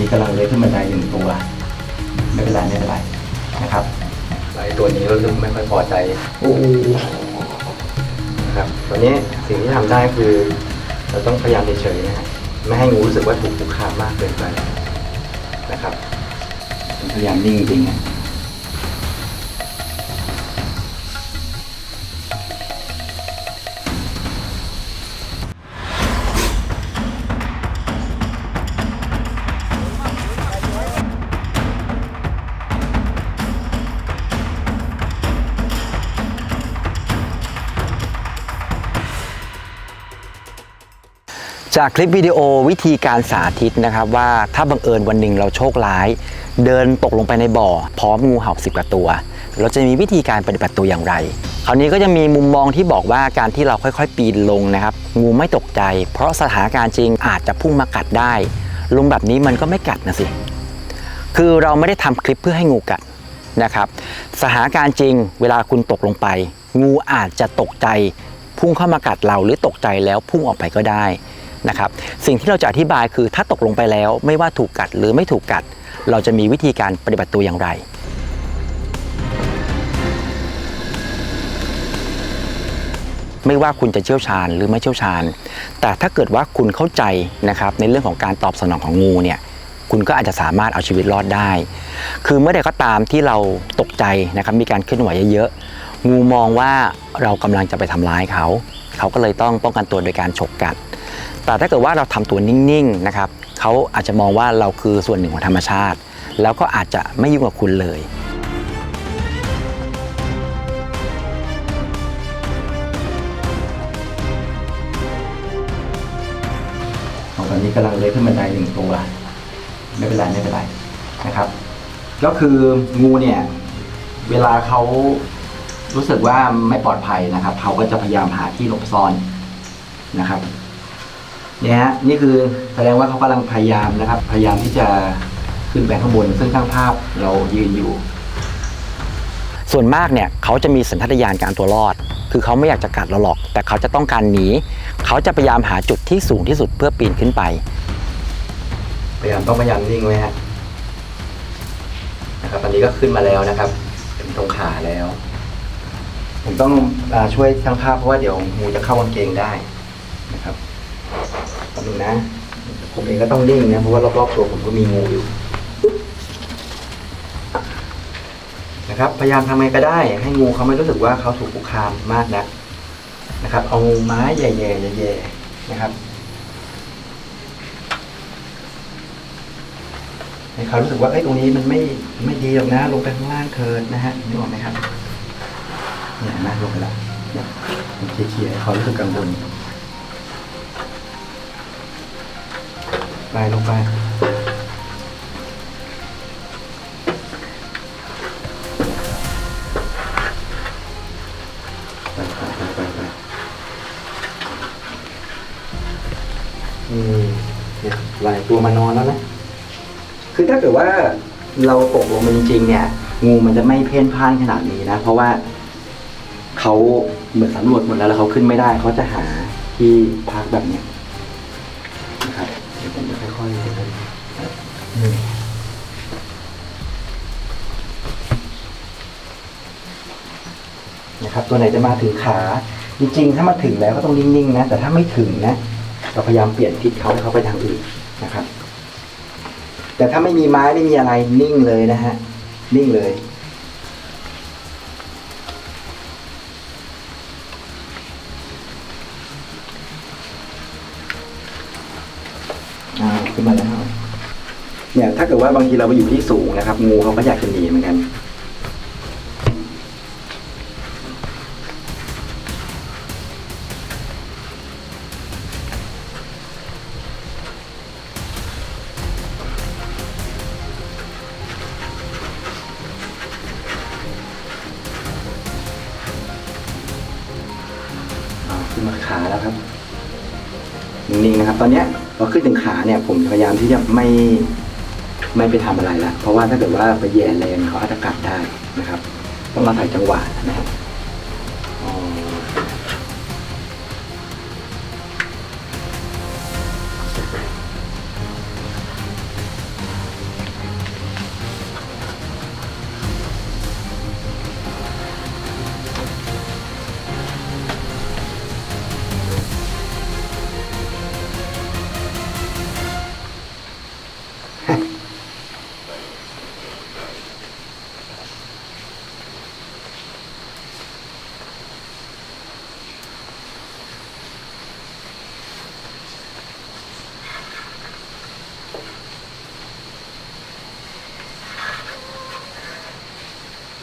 นี้กำลังเลื้อยขึ้นบันไดอยู่หนึ่งตัวไม่เป็นไรไม่เป็นไรนะครับไอตัวนี้รู้สึกไม่ค่อยพอใจนะครับวันนี้สิ่งที่ทำได้คือ เราต้องพยายามเฉยๆนะฮะไม่ให้งูรู้สึกว่าถูกคุกคามมากเกินไปนะครับพยายามนิ่งจริงๆนะ จากคลิปวิดีโอวิธีการสาธิตนะครับว่าถ้าบังเอิญวันหนึ่งเราโชคร้าย เดินตกลงไปในบ่อ พร้อมงูเห่าสิบกว่าตัว เราจะมีวิธีการปฏิบัติตัวอย่างไร คราวนี้ก็จะมีมุมมองที่บอกว่าการที่เราค่อยๆ ปีนลงนะครับ งูไม่ตกใจ เพราะสถานการณ์จริงอาจจะพุ่งมากัดได้ ลงแบบนี้มันก็ไม่กัดนะสิ คือเราไม่ได้ทำคลิปเพื่อให้งูกัดนะครับสถานการณ์จริงเวลาคุณตกลงไป งูอาจจะตกใจ พุ่งเข้ามากัดเราหรือตกใจแล้วพุ่งออกไปก็ได้ นะครับสิ่งที่เราจะอธิบายคือถ้าตกลงไปแล้วไม่ว่าถูกกัดหรือไม่ถูกกัด เราจะมีวิธีการปฏิบัติตัวอย่างไรไม่ว่าคุณจะเชี่ยวชาญหรือไม่เชี่ยวชาญ แต่ถ้าเกิดว่าคุณเข้าใจนะครับในเรื่องของการตอบสนองของงูเนี่ยคุณก็อาจจะสามารถเอาชีวิตรอดได้ คือเมื่อใดก็ตามที่เราตกใจนะครับมีการเคลื่อนไหวเยอะๆงูมองว่าเรากำลังจะไปทำร้ายเขา เขาก็เลยต้องป้องกันตัวโดยการฉกกัด แต่ถ้าเกิดว่าเราทำตัวนิ่งๆนะครับเขาอาจจะมองว่าเราคือส่วนหนึ่งของธรรมชาติ แล้วก็อาจจะไม่ยุ่งกับคุณเลยตอนนี้กำลังเลื้อยขึ้นบันไดหนึ่งตัวไม่เป็นไรไม่เป็นไรนะครับ ก็คืองูเนี่ยเวลาเขารู้สึกว่าไม่ปลอดภัยนะครับเขาก็จะพยายามหาที่หลบซ่อนนะครับ เนี่ยฮะนี่คือแสดงว่าเขากำลังพยายามนะครับ พยายามที่จะขึ้นไปข้างบน ซึ่งข้างภาพเรายืนอยู่ ส่วนมากเนี่ยเขาจะมีสัญชาตญาณการตัวรอด คือเขาไม่อยากจะกัดเราหรอก แต่เขาจะต้องการหนี เขาจะพยายามหาจุดที่สูงที่สุดเพื่อปีนขึ้นไป พยายามต้องพยายามนิ่งไว้ฮะนะครับตอนนี้ก็ขึ้นมาแล้วนะครับถึงตรงขาแล้ว ผมต้องอาช่วยช่างภาพเพราะว่าเดี๋ยวงูจะเข้ากางเกงได้นะครับ แป๊บนึงนะ ผมเองก็ต้องนิ่งนะ เพราะว่ารอบๆตัวผมก็มีงูอยู่ นะครับ พยายามทำไงก็ได้ ให้งูเขาไม่รู้สึกว่าเขาถูกคุกคามมากนักนะครับ เอาไม้แย่ๆแย่ๆนะครับ ให้เขารู้สึกว่าเอ้ตรงนี้มันไม่ไม่ดีหรอกนะ ลงไปข้างล่างเถิดนะฮะนึกออกไหมครับเนี่ยนะลงไปแล้วเนี่ยเคลียร์ๆเขารู้สึกกังวล ไปลงไป ไปไปไปไปไปอืมเนี่ยลายตัวมานอนแล้วนะ คือถ้าเกิดว่าเราตกลงไปจริงๆ เนี่ย งูมันจะไม่เพ่นพ่านขนาดนี้นะ เพราะว่าเขาเหมือนสำรวจหมดแล้วแล้วเขาขึ้นไม่ได้ เขาจะหาที่พักแบบเนี้ยนะครับเดี๋ยวผมจะค่อยๆเดิน นะครับ ตัวไหนจะมาถึงขา จริงๆ ถ้ามาถึงแล้วก็ต้องนิ่งๆนะ แต่ถ้าไม่ถึงนะ เราพยายามเปลี่ยนทิศเขาให้เขาไปทางอื่นนะครับ แต่ถ้าไม่มีไม้ไม่มีอะไรนิ่งเลยนะฮะ นิ่งเลย เนี่ยถ้าเกิดว่าบางทีเราไปอยู่ที่สูงนะครับ งูเขาก็อยากจะหนีเหมือนกันขึ้นมาขาแล้วครับนิ่งๆนะครับ ตอนเนี้ยพอขึ้นถึงขาเนี่ย ผมพยายามที่จะไม่ ไม่ไปทำอะไรละเพราะว่าถ้าเกิดว่าไปแย่แรงเขาอาจจะกัดได้นะครับ ต้องมาถ่ายจังหวะนะครับ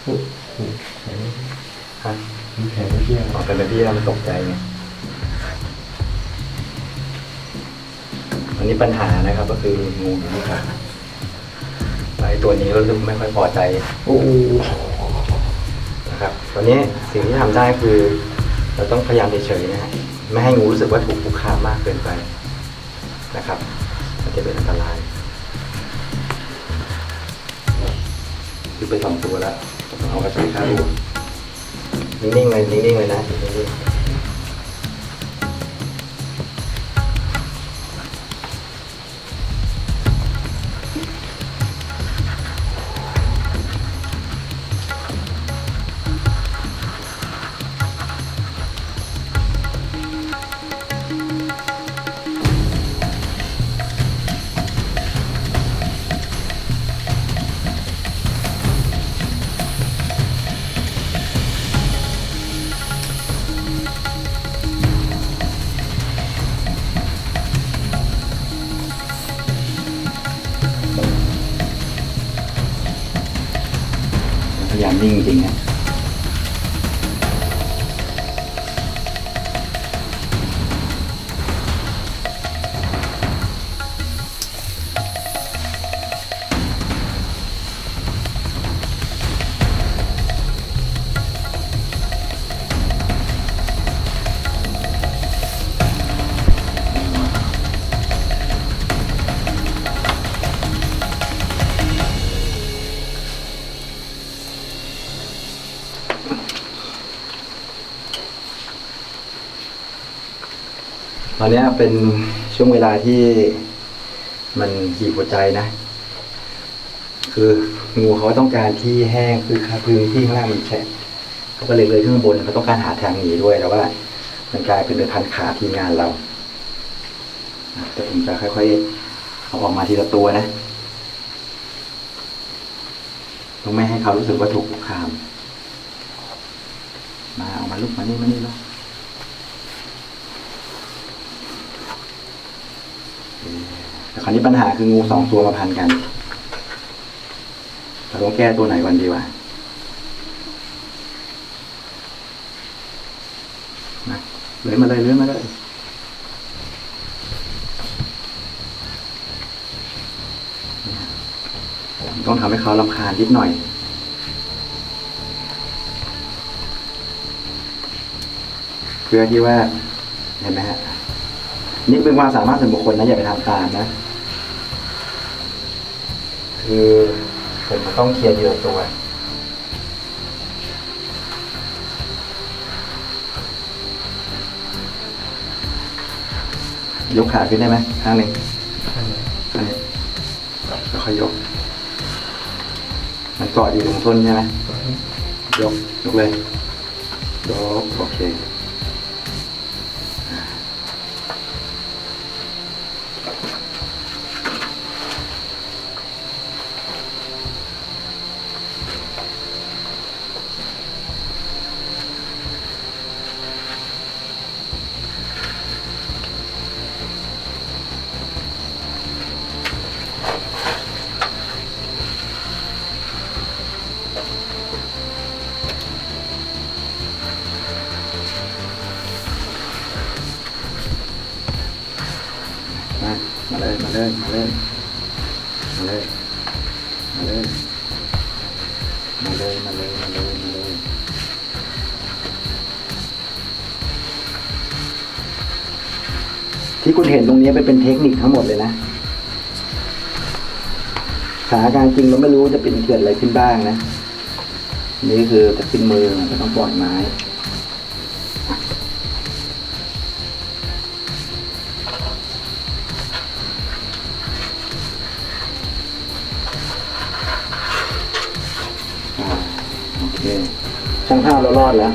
ครับมันมีแข็ไม่เที่ยวออกกันไปเที่ยวมันตกใจไงอันนี้ปัญหานะครับ ก็คืองูอยู่ที่ขาไอตัวนี้ก็รู้สึกไม่ค่อยพอใจโอ้นะครับตอนนี้สิ่งที่ทำได้คือ เราต้องพยายามเฉยๆนะฮะไม่ให้งูรู้สึกว่าถูกคุกคามมากเกินไปนะครับมันจะเป็นอันตรายคือไปสองตัวแล้ว เอากระสุนเข้าดูนิ่งๆเลยนิ่งๆเลยนะนิ่งๆ 人間が อนนี้เป็นช่วงเวลาที่มันบีบหัวใจนะ คืองูเขาต้องการที่แห้งคือพื้นที่ข้างล่างมันแฉะเขาก็เลยเลยข้างบนเขาต้องการหาทางหนีด้วยแต่ว่า มันกลายเป็นพันขาทีมงานเราแต่ผมจะค่อยๆเอาออกมาทีละตัวนะต้องไม่ให้เขารู้สึกว่าถูกคุกคาม มาเอามาลุกมานี่มานี่ลูกแต่คราว นี้ปัญหาคืองูสองตัวมาพันกันเราต้องแก้ตัวไหนก่อนดีวะมาเลื้อยมาเลยเลื้อยมาเลยต้องทำให้เขาลำคาญนิดหน่อยเพื่อที่ว่าเห็นไหมฮะนี่เป็นความสามารถส่วนบุคคลนะอย่าไปทำตามนะ คือผมต้องเคลียร์ทีละตัว ยกขาขึ้นได้ไหมข้างหนึ่งข้างนี้แล้วค่อยยก มันเกาะอยู่ตรงต้นใช่ไหมยก ยกเลย ยก โอเค ที่คุณเห็นตรงนี้เป็นเทคนิคทั้งหมดเลยนะสาการณ์จริงเราไม่รู้จะเป็นเกิดอะไรขึ้นบ้างนะ นี่คือจะขึ้นมือก็ต้องปล่อยไม้ ช่างภาพเรารอดแล้ว